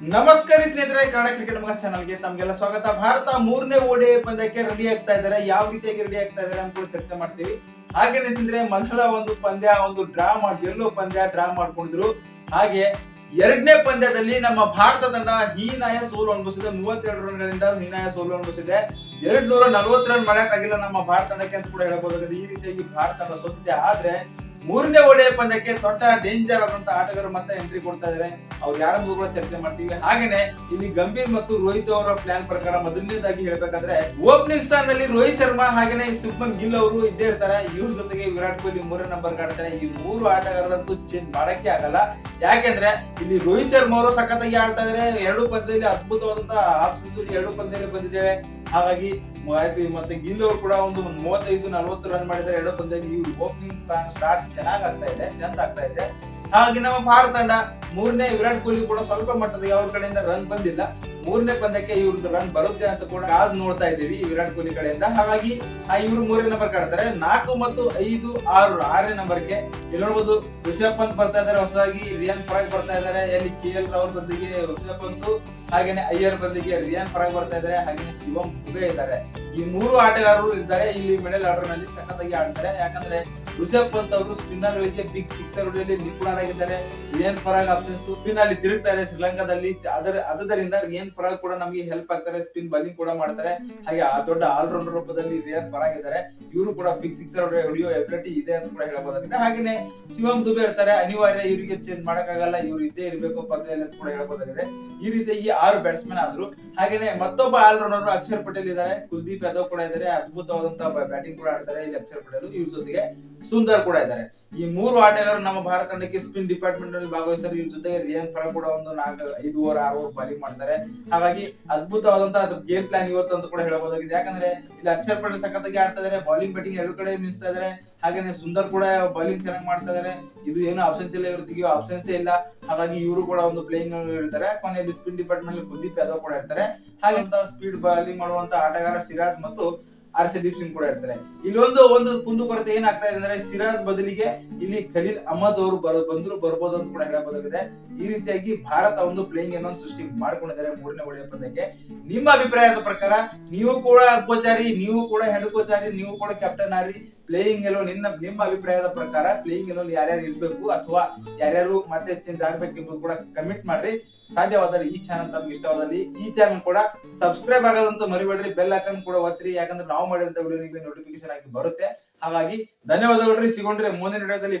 ನಮಸ್ಕಾರ ಸ್ನೇಹಿತರೆ, ಕನ್ನಡ ಕ್ರಿಕೆಟ್ ಮಗ ಚಾನಲ್ಗೆ ತಮಗೆಲ್ಲ ಸ್ವಾಗತ. ಭಾರತ ಮೂರನೇ ಓಡೆ ಪಂದ್ಯಕ್ಕೆ ರೆಡಿ ಆಗ್ತಾ ಇದ್ದಾರೆ. ಯಾವ ರೀತಿಯಾಗಿ ರೆಡಿ ಆಗ್ತಾ ಇದ್ದಾರೆ ಅಂತ ಕೂಡ ಚರ್ಚೆ ಮಾಡ್ತೀವಿ. ಹಾಗೆ ಸ್ನೇಹಿತರೆ, ಮೊದಲ ಒಂದು ಪಂದ್ಯ, ಒಂದು ಡ್ರಾ ಮಾಡಿ ಎಲ್ಲೋ ಪಂದ್ಯ ಡ್ರಾ ಮಾಡ್ಕೊಂಡಿದ್ರು. ಹಾಗೆ ಎರಡನೇ ಪಂದ್ಯದಲ್ಲಿ ನಮ್ಮ ಭಾರತ ತಂಡ ಹೀನಾಯ ಸೋಲು ಅನುಭವಿಸಿದೆ. ಮೂವತ್ತೆರಡು ರನ್ಗಳಿಂದ ಹೀನಾಯ ಸೋಲು ಅನುಭವಿಸಿದೆ. ಎರಡ್ ನೂರ ನಲ್ವತ್ತು ರನ್ ಮಾಡಕ್ಕಾಗಿಲ್ಲ ನಮ್ಮ ಭಾರತ ತಂಡಕ್ಕೆ ಅಂತ ಕೂಡ ಹೇಳಬಹುದಾಗಿದೆ ಈ ರೀತಿಯಾಗಿ ಭಾರತ ತಂಡ ಸೋತಿದೆ. ಆದ್ರೆ ಮೂರನೇ ಒಡೆ ಪಂದ್ಯಕ್ಕೆ ದೊಡ್ಡ ಡೇಂಜರ್ ಆದಂತ ಆಟಗಾರರು ಮತ್ತೆ ಎಂಟ್ರಿ ಕೊಡ್ತಾ ಇದಾರೆ. ಅವ್ರು ಯಾರ ಮೂರು ಚರ್ಚೆ ಮಾಡ್ತೀವಿ? ಹಾಗೇನೆ ಇಲ್ಲಿ ಗಂಭೀರ್ ಮತ್ತು ರೋಹಿತ್ ಅವರ ಪ್ಲಾನ್ ಪ್ರಕಾರ ಮೊದಲನೇದಾಗಿ ಹೇಳ್ಬೇಕಾದ್ರೆ ಓಪನಿಂಗ್ ಸ್ಥಾನದಲ್ಲಿ ರೋಹಿತ್ ಶರ್ಮಾ ಹಾಗೇನೆ ಸುಬ್ಮನ್ ಗಿಲ್ ಅವರು ಇದ್ದೇ ಇರ್ತಾರೆ. ಇವ್ರ ಜೊತೆಗೆ ವಿರಾಟ್ ಕೊಹ್ಲಿ ಮೂರನೇ ನಂಬರ್ ಆಡ್ತಾರೆ. ಈ ಮೂರು ಆಟಗಾರರಂತೂ ಚೇಂಜ್ ಮಾಡಕ್ಕೆ ಆಗಲ್ಲ. ಯಾಕೆಂದ್ರೆ ಇಲ್ಲಿ ರೋಹಿತ್ ಶರ್ಮಾ ಅವರು ಸಖತ್ತಾಗಿ ಆಡ್ತಾ ಇದಾರೆ. ಎರಡು ಪಂದ್ಯದಲ್ಲಿ ಅದ್ಭುತವಾದಂತಹ ಸೆಂಚುರಿ ಎರಡು ಪಂದ್ಯದಲ್ಲಿ ಬಂದಿದ್ದೇವೆ. ಹಾಗಾಗಿ ಆಯ್ತು ಮತ್ತೆ ಗಿಲ್ ಅವರು ಕೂಡ ಒಂದು ಮೂವತ್ತೈದು, ನಲವತ್ತು ರನ್ ಮಾಡಿದ್ದಾರೆ. ಎರಡು ಪಂದ್ಯದಲ್ಲಿ ಇವ್ರು ಓಪನಿಂಗ್ ಸ್ಟಾರ್ಟ್ ಚೆನ್ನಾಗ್ ಆಗ್ತಾ ಇದೆ, ಚಂದ ಆಗ್ತಾ ಇದೆ. ಹಾಗೆ ನಮ್ಮ ಭಾರತ ತಂಡ ಮೂರನೇ ವಿರಾಟ್ ಕೊಹ್ಲಿ ಕೂಡ ಸ್ವಲ್ಪ ಮಟ್ಟದ ಅವ್ರ ಕಡೆಯಿಂದ ರನ್ ಬಂದಿಲ್ಲ. ಮೂರನೇ ಪಂದ್ಯಕ್ಕೆ ಇವ್ರದ್ದು ರನ್ ಬರುತ್ತೆ ಅಂತ ಕೂಡ ಕಾದ್ ನೋಡ್ತಾ ಇದ್ದೀವಿ ವಿರಾಟ್ ಕೊಹ್ಲಿ ಕಡೆಯಿಂದ. ಹಾಗಾಗಿ ಇವ್ರು ಮೂರನೇ ನಂಬರ್ ಕಾಡ್ತಾರೆ. ನಾಲ್ಕು ಮತ್ತು ಐದು, ಆರು, ಆರನೇ ನಂಬರ್ಗೆ ಇಲ್ಲಿ ನೋಡ್ಬೋದು, ರಿಷಬ್ ಪಂತ್ ಬರ್ತಾ ಇದಾರೆ ಹೊಸದಾಗಿ. ರಿಯಾನ್ ಪರಾಗ್ ಬರ್ತಾ ಇದಾರೆ ಎಲ್ಲಿ ಕೆ ಎಲ್ ರಾಹುಲ್ ಬದಲಿಗೆ ರಿಷಬ್ ಪಂತ್. ಹಾಗೇನೆ ಅಯ್ಯರ್ ಬದಲಿಗೆ ರಿಯಾನ್ ಪರಾಗ್ ಬರ್ತಾ ಇದಾರೆ ಹಾಗೇನೆ ಶಿವಂ ದುಬೆ ಇದ್ದಾರೆ. ಈ ಮೂರು ಆಟಗಾರರು ಇದ್ದಾರೆ. ಇಲ್ಲಿ ಮಿಡಲ್ ಆರ್ಡರ್ನಲ್ಲಿ ಸಖತ್ತಾಗಿ ಆಡ್ತಾರೆ. ಯಾಕಂದ್ರೆ ರಿಷಬ್ ಪಂತ್ ಅವರು ಸ್ಪಿನ್ನರ್ ಗಳಿಗೆ ಬಿಗ್ ಸಿಕ್ಸರ್ ಹೊಡೆಯಲ್ಲಿ ನಿಪುಣರಾಗಿದ್ದಾರೆ. ರಿಯಾನ್ ಪರಾಗ್ ಆಪ್ಷನ್ಸ್ ಸ್ಪಿನ್ ಅಲ್ಲಿ ತಿರುಗ್ತಾ ಇದೆ ಶ್ರೀಲಂಕಾದಲ್ಲಿ. ಅದರ ಅದರಿಂದ ರಿಯನ್ ಪರಾಗ್ ಕೂಡ ನಮಗೆ ಹೆಲ್ಪ್ ಆಗ್ತಾರೆ ಸ್ಪಿನ್ ಬೌಲಿಂಗ್ ಕೂಡ ಮಾಡ್ತಾರೆ. ಹಾಗೆ ಆ ದೊಡ್ಡ ಆಲ್ರೌಂಡರ್ ರೂಪದಲ್ಲಿ ರಿಯಾದ್ ಪರಾಗ್ ಇದ್ದಾರೆ ಇವರು ಕೂಡ ಬಿಗ್ ಸಿಕ್ಸರ್ ಹೊಡೆಯೋ ಎಬಿಲಿಟಿ ಇದೆ ಅಂತ ಕೂಡ ಹೇಳಬಹುದಾಗಿದೆ. ಹಾಗೇನೆ ಶಿವಂ ದುಬೆ ಇರ್ತಾರೆ ಅನಿವಾರ್ಯ ಇವರಿಗೆ ಚೇಂಜ್ ಮಾಡಕ್ಕಾಗಲ್ಲ ಇವ್ರು ಇದ್ದೇ ಇರಬೇಕು ಪಂದ್ಯದಲ್ಲಿ ಅಂತ ಕೂಡ ಹೇಳಬಹುದಾಗಿದೆ. ಈ ರೀತಿ ಈ ಆರು ಬ್ಯಾಟ್ಸ್ಮನ್ ಆದ್ರು. ಹಾಗೇನೆ ಮತ್ತೊಬ್ಬ ಆಲ್ರೌಂಡರ್ ಅಕ್ಷರ್ ಪಟೇಲ್ ಇದ್ದಾರೆ. ಕುಲ್ದೀಪ್ ಯಾದವ್ ಕೂಡ ಇದ್ದಾರೆ. ಅದ್ಭುತವಾದಂತಹ ಬ್ಯಾಟಿಂಗ್ ಕೂಡ ಆಡ್ತಾರೆ ಇಲ್ಲಿ ಅಕ್ಷರ್ ಪಟೇಲ್. ಇವ್ರ ಜೊತೆಗೆ ಸುಂದರ್ ಕೂಡ ಇದ್ದಾರೆ. ಈ ಮೂರು ಆಟಗಾರರು ನಮ್ಮ ಭಾರತ ತಂಡಕ್ಕೆ ಸ್ಪಿನ್ ಡಿಪಾರ್ಟ್ಮೆಂಟ್ನಲ್ಲಿ ಭಾಗವಹಿಸ್ತಾರೆ. ಇವ್ರ ಜೊತೆಗೆ ರಿಯಾನ್ ಪರ ಕೂಡ ಒಂದು ನಾಲ್ಕು ಐದು ಓವರ್ ಆರು ಓವರ್ ಬಾಲಿಂಗ್ ಮಾಡ್ತಾರೆ. ಹಾಗಾಗಿ ಅದ್ಭುತವಾದಂತಹ ಗೇಮ್ ಪ್ಲಾನ್ ಇವತ್ತು ಅಂತ ಕೂಡ ಹೇಳಬಹುದಾಗಿದೆ. ಯಾಕಂದ್ರೆ ಇಲ್ಲಿ ಅಕ್ಷರ್ ಪಟೇಲ್ ಸಖತ್ತಾಗಿ ಆಡ್ತಾ ಇದಾರೆ ಬಾಲಿಂಗ್ ಬ್ಯಾಟಿಂಗ್ ಎರಡು ಕಡೆ ಮಿಸ್ತಾ ಇದಾರೆ. ಹಾಗೇನೆ ಸುಂದರ್ ಕೂಡ ಬಾಲಿಂಗ್ ಚೆನ್ನಾಗಿ ಮಾಡ್ತಾ ಇದಾರೆ. ಇದು ಏನು ಆಪ್ಷನ್ಸ್ ಇಲ್ಲ ತೆಗಿಯೋ ಆಪ್ಷನ್ಸ್ ಇಲ್ಲ. ಹಾಗಾಗಿ ಇವರು ಕೂಡ ಒಂದು ಪ್ಲೇಯಿಂಗ್ ಹೇಳ್ತಾರೆ ಕೊನೆಯಲ್ಲಿ ಸ್ಪಿನ್ ಡಿಪಾರ್ಟ್ಮೆಂಟ್ ಕುಲ್ದೀಪ್ ಯಾದವ್ ಕೂಡ ಇರ್ತಾರೆ. ಹಾಗೆ ಸ್ಪೀಡ್ ಬಾಲಿಂಗ್ ಮಾಡುವಂತ ಆಟಗಾರ ಸಿರಾಜ್ ಮತ್ತು ಹರ್ಷದೀಪ್ ಸಿಂಗ್ ಕೂಡ ಇರ್ತಾರೆ. ಇಲ್ಲೊಂದು ಒಂದು ಕುಂದು ಕೊರತೆ ಏನಾಗ್ತಾ ಇದೆ ಅಂದ್ರೆ ಸಿರಾಜ್ ಬದಲಿಗೆ ಇಲ್ಲಿ ಖಲೀಲ್ ಅಹಮದ್ ಅವರು ಬರೋ ಬಂದ್ರು ಬರ್ಬೋದು ಅಂತ ಕೂಡ ಹೇಳಬಹುದಾಗಿದೆ ಈ ರೀತಿಯಾಗಿ ಭಾರತ ಒಂದು ಪ್ಲೇಯಿಂಗ್ ಏನೋ ಸೃಷ್ಟಿ ಮಾಡ್ಕೊಂಡಿದ್ದಾರೆ ಮೂರನೇ ಒಳ್ಳೆಯ ಪಂದ್ಯಕ್ಕೆ. ನಿಮ್ಮ ಅಭಿಪ್ರಾಯದ ಪ್ರಕಾರ, ನೀವು ಕೂಡ ಕೋಚಾರಿ, ನೀವು ಕೂಡ ಹೆಡ್ ಕೋಚಾರಿ, ನೀವು ಕೂಡ ಕ್ಯಾಪ್ಟನ್ ಆರಿ. ಪ್ಲೇಯಿಂಗ್ ಎಲ್ಲೋ ನಿನ್ನ, ನಿಮ್ಮ ಅಭಿಪ್ರಾಯದ ಪ್ರಕಾರ ಪ್ಲೇಯಿಂಗ್ ಎಲ್ಲೋ ಯಾರ್ಯಾರು ಇರಬೇಕು ಅಥವಾ ಯಾರ್ಯಾರು ಮತ್ತೆ ಚೇಂಜ್ ಆಗ್ಬೇಕು ಎಂಬುದು ಕೂಡ ಕಮೆಂಟ್ ಮಾಡ್ರಿ. ಸಾಧ್ಯವಾದಲ್ಲಿ ಈ ಚಾನಲ್ ತಮ್ಗೆ ಇಷ್ಟವಾದಲ್ಲಿ ಈ ಚಾನಲ್ ಕೂಡ ಸಬ್ಸ್ಕ್ರೈಬ್ ಆಗದಂತ ಮರಿಬೇಡ್ರಿ. ಬೆಲ್ ಹಾಕನ್ ಕೂಡ ಒತ್ತಿರಿ. ಯಾಕಂದ್ರೆ ನಾವು ಮಾಡಿದಂತ ವಿಡಿಯೋ ನಿಮಗೆ ನೋಟಿಫಿಕೇಶನ್ ಆಗಿ ಬರುತ್ತೆ. ಹಾಗಾಗಿ ಧನ್ಯವಾದಗಳು ಸಿಗೊಂಡ್ರೆ ಮುಂದಿನ ವಿಡಿಯೋದಲ್ಲಿ